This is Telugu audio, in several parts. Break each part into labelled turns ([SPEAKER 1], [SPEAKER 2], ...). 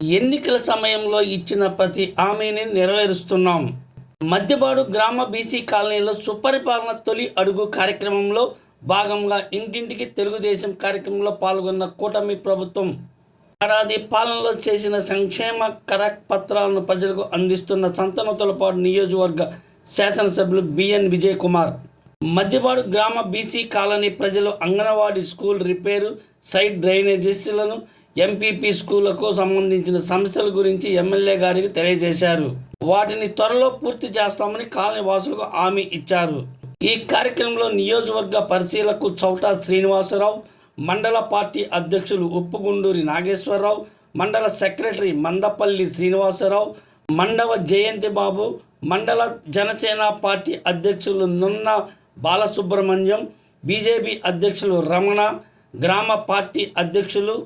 [SPEAKER 1] ఎన్నికల సమయంలో ఇచ్చిన ప్రతి హామీని నెరవేరుస్తున్నాం. మధ్యపాడు గ్రామ బీసీ కాలనీలో సుపరిపాలన తొలి అడుగు కార్యక్రమంలో భాగంగా ఇంటింటికి తెలుగుదేశం కార్యక్రమంలో పాల్గొన్న కూటమి ప్రభుత్వం ఏడాది పాలనలో చేసిన సంక్షేమ కరపత్రాలను ప్రజలకు అందిస్తున్న సంతనతులపాడు నియోజకవర్గ శాసనసభ్యులు బిఎన్ విజయ్ కుమార్ మధ్యపాడు గ్రామ బీసీ కాలనీ ప్రజలు అంగన్వాడీ స్కూల్ రిపేరు సైడ్ డ్రైనేజెస్లను ఎంపీపీ స్కూళ్ళకు సంబంధించిన సమస్యల గురించి ఎమ్మెల్యే గారికి తెలియజేశారు. వాటిని త్వరలో పూర్తి చేస్తామని కాలనీ వాసులకు హామీ ఇచ్చారు. ఈ కార్యక్రమంలో నియోజకవర్గ పరిశీలకు చౌటా శ్రీనివాసరావు మండల పార్టీ అధ్యక్షులు ఉప్పుగుండూరి నాగేశ్వరరావు మండల సెక్రటరీ మందపల్లి శ్రీనివాసరావు మండవ జయంతి బాబు మండల జనసేన పార్టీ అధ్యక్షులు నున్న బాలసుబ్రహ్మణ్యం బీజేపీ అధ్యక్షులు రమణ గ్రామ పార్టీ అధ్యక్షులు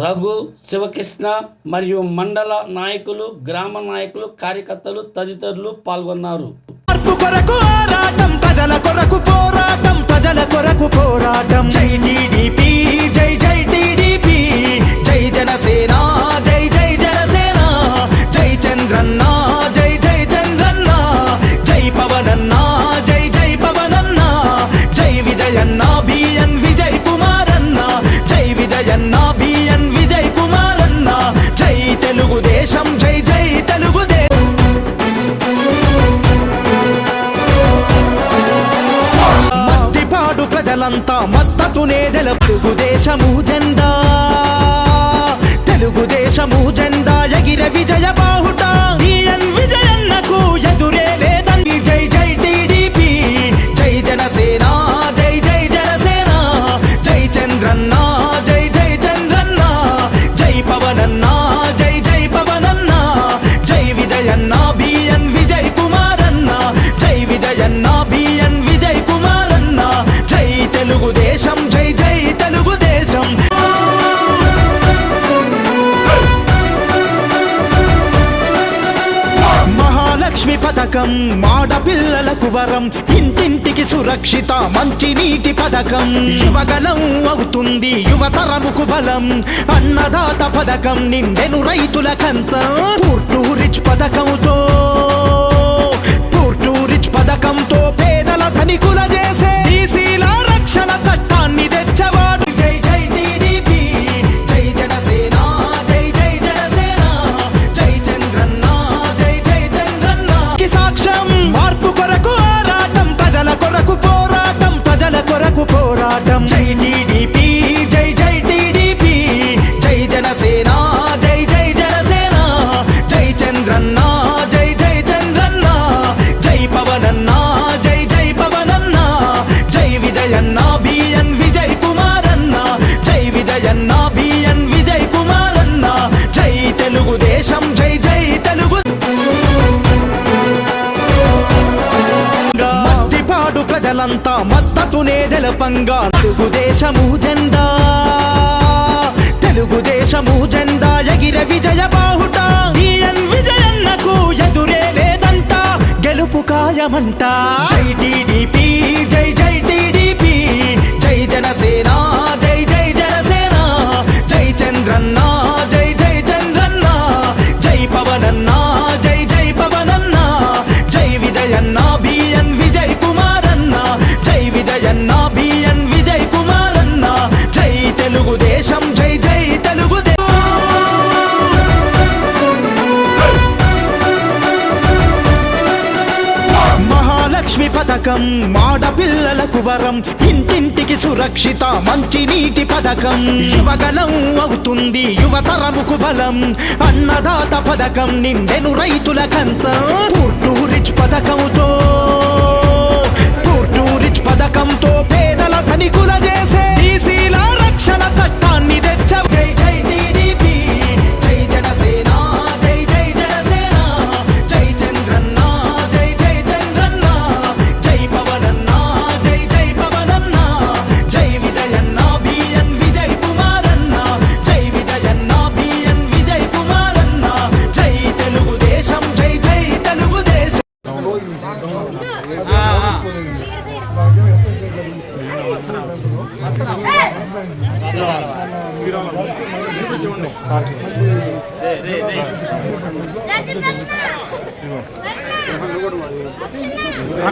[SPEAKER 1] రఘు శివకృష్ణ మరియు మండల నాయకులు గ్రామ నాయకులు కార్యకర్తలు తదితరులు పాల్గొన్నారు.
[SPEAKER 2] కొరకు ఆరాటం ప్రజల కొరకు పోరాటం ప్రజల కొరకు పోరాటం. ప్రజలంతా మద్దతునే తెలుగుదేశము జెండా. తెలుగుదేశము జెండా ఎగిర విజయ బాహుట. బిఎన్ విజయన్నకు ఎదురే లేదని జై జై టీడీపీ. జై జనసేన జై జై జనసేన. జై చంద్రన్న లక్ష్మి పథకం మాడపిల్లలకు వరం ఇంటింటికి సురక్షిత మంచి నీటి పథకం. యువగలం అవుతుంది యువతరముకు బలం. అన్నదాత పథకం నిండెను రైతుల కంచం. పూర్టు రిచ్ పథకంతో పూర్టు రిచ్ పథకంతో పేదల ధనికుల చేసే బీసీల రక్షణ చట్టం. తతునేదెలపంగా తెలుగుదేశము జెండా తెలుగుదేశము జెండా ఎగిర విజయ బాహుట. బిఎన్ విజయన్నకు ఎదురే లేదంట గెలుపు ఖాయమంట. జై టీడీపీ రక్షిత మంచి నీటి పథకం. యువగలం అవుతుంది యువతరముకు బలం. అన్నదాత పథకం నిండెను రైతుల కంచం. పూర్టు రిచ్ పథకంతో పూర్టు రిచ్ పథకంతో పేదల ధనికుల చేసే బీసీల రక్షణ చట్టాన్ని తెచ్చ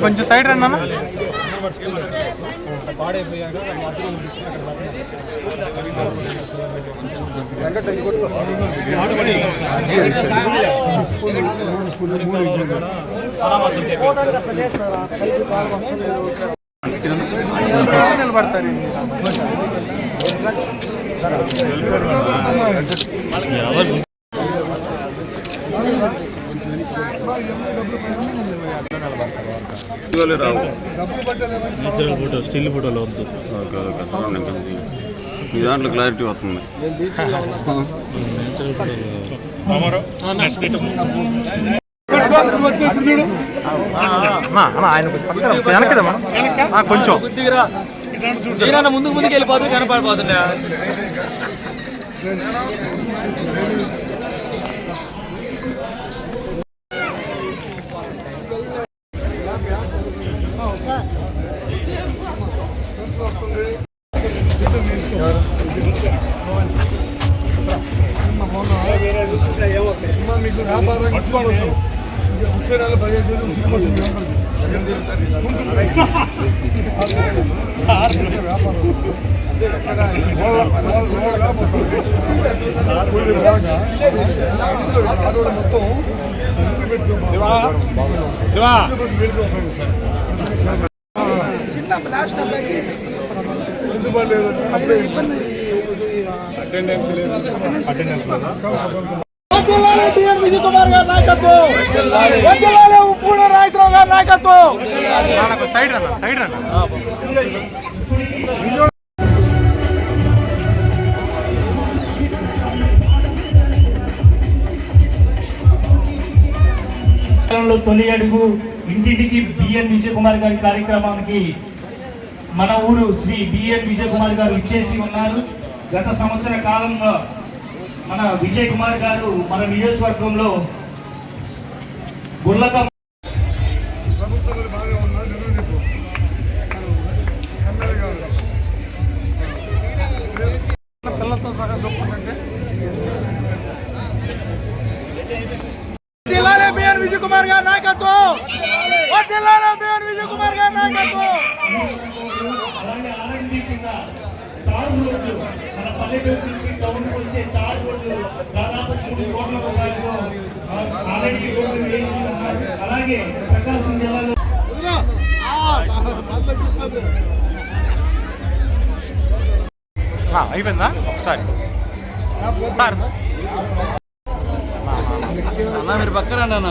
[SPEAKER 3] కొంచెం సైడ్ రండి అన్న నిలబడతారు
[SPEAKER 4] నేచురల్ ఫోటో స్టిల్ ఫోటోలు వద్దు
[SPEAKER 5] ఓకే ఓకే. మీ దాంట్లో క్లారిటీ వస్తుంది
[SPEAKER 4] నేచురల్ ఫోటోలు
[SPEAKER 3] ఆయన వెనకదమ్మా కొంచెం
[SPEAKER 2] ముందుకు ముందుకు వెళ్ళిపోతూ కనపడిపోతుండే
[SPEAKER 3] మీకు
[SPEAKER 6] వ్యాపారం ఉత్తరాలు పదిహేను రోజులు సినిమా మొత్తం శివా చిన్న బ్లాస్ట్ అబ్బాయికి అటెండెన్స్ లేదు అటెండెన్స్
[SPEAKER 7] కుమార్ గారు నాయకత్వం.
[SPEAKER 3] సైడ్ రన్న సైడ్ రన్న
[SPEAKER 7] కార్యక్రమంలో తొలి అడుగు ఇంటింటికి బిఎన్ విజయ్ కుమార్ గారి కార్యక్రమానికి మన ఊరు శ్రీ బిఎన్ విజయ్ కుమార్ గారు ఇచ్చేసి ఉన్నారు. గత సంవత్సర కాలంలో మన విజయ్ కుమార్ గారు మన నియోజకవర్గంలో గుల్లక తార్ రోడ్లు మన పల్లెటూరు నుంచి టౌన్ వచ్చే తార్ రోడ్లు దాదాపు మూడు కోట్ల రూపాయలతో ఆల్రెడీ రోడ్లు వేసి ఉన్నారు అలాగే ప్రకాశం జిల్లాలో
[SPEAKER 3] ఆ, అయిపోయిందా? ఒకసారి. సార్.
[SPEAKER 2] అన్న మీరు పక్కన అన్న.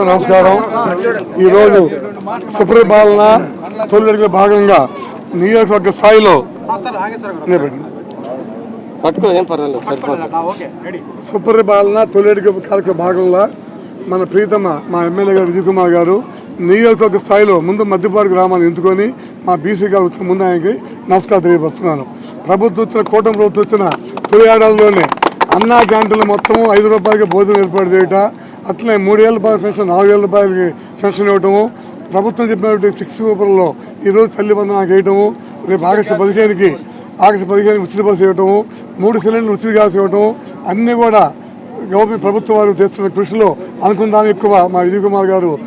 [SPEAKER 6] నమస్కారం. ఈరోజు సుపరిపాలన తొలిగా భాగంగా నియోజకవర్గ స్థాయిలో సుపరిపాలన తొలిగా కార్యక్రమ భాగంగా మన ప్రీతమ మా ఎమ్మెల్యే గారు విజయ్ కుమార్ గారు నియోజకవర్గ స్థాయిలో ముందు మధ్యపాడు గ్రామాన్ని ఎంచుకొని మా బీసీ గారు వచ్చిన ముందు ఆయనకి నమస్కారం తెలియపరుస్తున్నాను. ప్రభుత్వం వచ్చిన కూటమి ప్రభుత్వం వచ్చిన తొలి ఏడాదిలోనే అన్నా క్యాంటీన్లు మొత్తము ఐదు రూపాయలకి భోజనం ఏర్పాటు చేయటం. అట్లనే మూడేళ్ళ రూపాయల పెన్షన్ నాలుగేళ్ళ రూపాయలకి పెన్షన్ ఇవ్వటము. ప్రభుత్వం చెప్పినటువంటి సిక్స్ సూపర్లో ఈరోజు తల్లి నాకు వేయటము రేపు ఆగస్టు పదిహేనుకి ఆగస్టు పదిహేను ఉచిత బస్సు ఇవ్వటము. మూడు సిలిండర్లు ఉచిత గ్యాస్ ఇవ్వటము. అన్నీ కూడా గవర్నమెంట్ ప్రభుత్వం వారు చేస్తున్న కృషిలో అనుకున్న ఎక్కువ మా విజయ్ కుమార్ గారు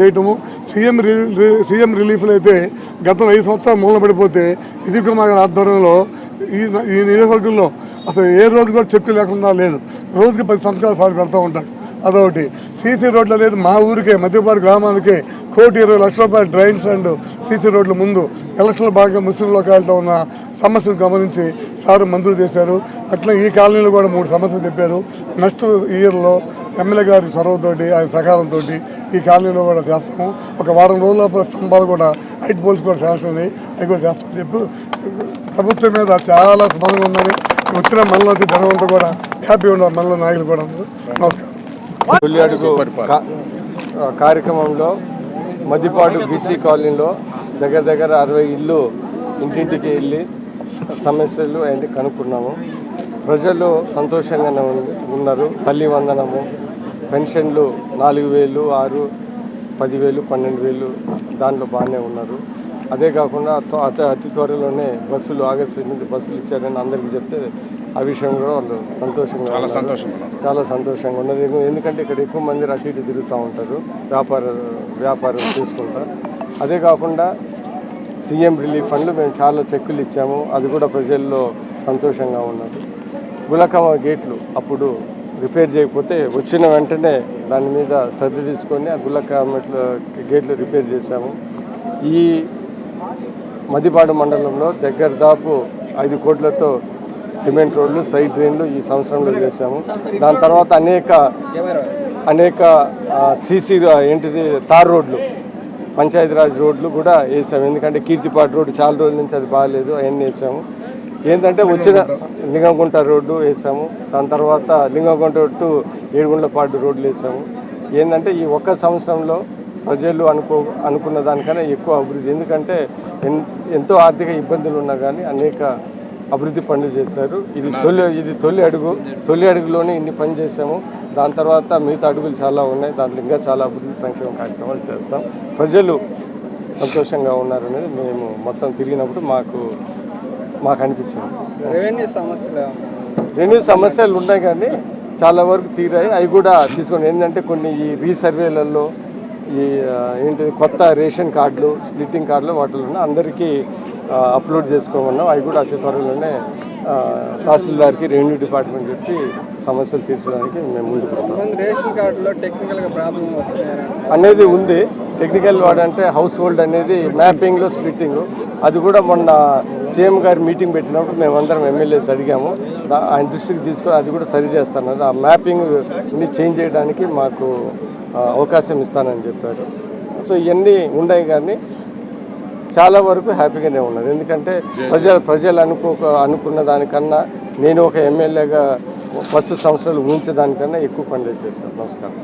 [SPEAKER 6] చేయటము. సీఎం రి- సీఎం రిలీఫ్లు అయితే గతం ఐదు సంవత్సరాలు మూలన పడిపోతే విజయ్ కుమార్ గారి ఆధ్వర్యంలో ఈ ఈ నియోజకవర్గంలో అసలు ఏ రోజు కూడా చెట్టు లేకుండా లేదు. రోజుకి పది సంతకాలు సార్ పెడతా ఉంటాడు అదొకటి. సీసీ రోడ్లు అనేది మా ఊరికే మధ్యపాడు గ్రామానికి కోటి ఇరవై లక్షల రూపాయల డ్రైన్స్ అండ్ సీసీ రోడ్ల ముందు ఎలక్షన్ల భాగంగా ముస్లిం లోకాలతో ఉన్న సమస్యను గమనించి సార్ మంజూరు చేశారు. అట్లా ఈ కాలనీలో కూడా మూడు సమస్యలు చెప్పారు. నెక్స్ట్ ఇయర్లో ఎమ్మెల్యే గారి చొరవతోటి ఆయన సహకారంతో ఈ కాలనీలో కూడా చేస్తాము. ఒక వారం రోజుల లోపల స్తంభాలు కూడా హైట్ పోల్స్ కూడా శాంక్షన్ ఉన్నాయి అవి కూడా చేస్తామని చెప్పి ప్రభుత్వం మీద చాలా స్పందన ఉందని వచ్చిన మనలో జనమంతా కూడా హ్యాపీ ఉన్నారు మనలో నాయకులు కూడా అందరూ. నమస్కారం.
[SPEAKER 8] కార్యక్రమంలో మద్దిపాడు బీసీ కాలనీలో దగ్గర దగ్గర అరవై ఇల్లు ఇంటింటికి వెళ్ళి సమస్యలు అన్ని కనుక్కున్నాము. ప్రజలు సంతోషంగానే ఉన్నారు. తల్లి వందనము పెన్షన్లు నాలుగు వేలు ఆరు పదివేలు పన్నెండు వేలు దాంట్లో బాగానే ఉన్నారు. అదే కాకుండా అతి అతి త్వరలోనే బస్సులు ఆగస్టు నుండి బస్సులు ఇచ్చారని అందరికీ చెప్తే ఆ విషయం కూడా వాళ్ళు సంతోషంగా చాలా సంతోషంగా చాలా సంతోషంగా ఉన్నది. ఎందు- ఎందుకంటే ఇక్కడ ఎక్కువ మంది అటు ఇటు తిరుగుతూ ఉంటారు. వ్యాపార వ్యాపారం చేసుకుంటారు అదే కాకుండా సీఎం రిలీఫ్ ఫండ్లు మేము చాలా చెక్కులు ఇచ్చాము. అది కూడా ప్రజల్లో సంతోషంగా ఉన్నది. గులకమ్మ గేట్లు అప్పుడు రిపేర్ చేయకపోతే వచ్చిన వెంటనే దాని మీద శ్రద్ధ తీసుకొని ఆ గులకమ్మ గేట్లు రిపేర్ చేశాము. ఈ మదిపాడు మండలంలో దగ్గర దాపు ఐదు కోట్లతో సిమెంట్ రోడ్లు సైడ్ డ్రైన్లు ఈ సంవత్సరంలో చేశాము. దాని తర్వాత అనేక అనేక సీసీ ఏంటిది తార్ రోడ్లు పంచాయతీరాజ్ రోడ్లు కూడా వేసాము. ఎందుకంటే కీర్తిపాటు రోడ్డు చాలా రోజుల నుంచి అది బాగాలేదు అవన్నీ వేసాము. ఏంటంటే వచ్చిన లింగంకుంట రోడ్డు వేసాము. దాని తర్వాత లింగంకుంట టు ఏడుగుండ్లపాటు రోడ్లు వేసాము. ఏంటంటే ఈ ఒక్క సంవత్సరంలో ప్రజలు అనుకో అనుకున్న దానికన్నా ఎక్కువ అభివృద్ధి. ఎందుకంటే ఎంతో ఆర్థిక ఇబ్బందులు ఉన్నా కానీ అనేక అభివృద్ధి పనులు చేశారు. ఇది తొలి ఇది తొలి అడుగు తొలి అడుగులోనే ఇన్ని పని చేసాము దాని తర్వాత మిగతా అడుగులు చాలా ఉన్నాయి. దాంట్లో ఇంకా చాలా అభివృద్ధి సంక్షేమ కార్యక్రమాలు చేస్తాం. ప్రజలు సంతోషంగా ఉన్నారనేది మేము మొత్తం తిరిగినప్పుడు మాకు మాకు అనిపించింది.
[SPEAKER 9] రెవెన్యూ సమస్యలు
[SPEAKER 8] రెవెన్యూ సమస్యలు ఉన్నాయి కానీ చాలా వరకు తీరాయి. అవి కూడా తీసుకొని ఏంటంటే కొన్ని ఈ రీసర్వేలలో ఈ ఏంటి కొత్త రేషన్ కార్డులు స్ప్లిట్టింగ్ కార్డులు వాటిలో అందరికీ అప్లోడ్ చేసుకోమన్నాం. అవి కూడా అతి త్వరలోనే తహసీల్దార్కి రెవెన్యూ డిపార్ట్మెంట్ చెప్పి సమస్యలు తీర్చడానికి మేము ముందుకు
[SPEAKER 9] రేషన్ కార్డులో టెక్నికల్గా ప్రాబ్లం
[SPEAKER 8] అనేది ఉంది. టెక్నికల్ వార్డ్ అంటే హౌస్ హోల్డ్ అనేది మ్యాపింగ్లో స్ప్లిట్టింగ్ అది కూడా మొన్న సీఎం గారి మీటింగ్ పెట్టినప్పుడు మేమందరం ఎమ్మెల్యేస్ అడిగాము. ఆయన దృష్టికి తీసుకొని అది కూడా సరి చేస్తాను ఆ మ్యాపింగ్ చేంజ్ చేయడానికి మాకు అవకాశం ఇస్తానని చెప్పారు. సో ఇవన్నీ ఉన్నాయి కానీ చాలా వరకు హ్యాపీగానే ఉన్నారు. ఎందుకంటే ప్రజలు ప్రజలు అనుకో అనుకున్న దానికన్నా నేను ఒక ఎమ్మెల్యేగా ఫస్ట్ సంవత్సరాలు ఊహించే దానికన్నా ఎక్కువ పనులు చేశాను. నమస్కారం.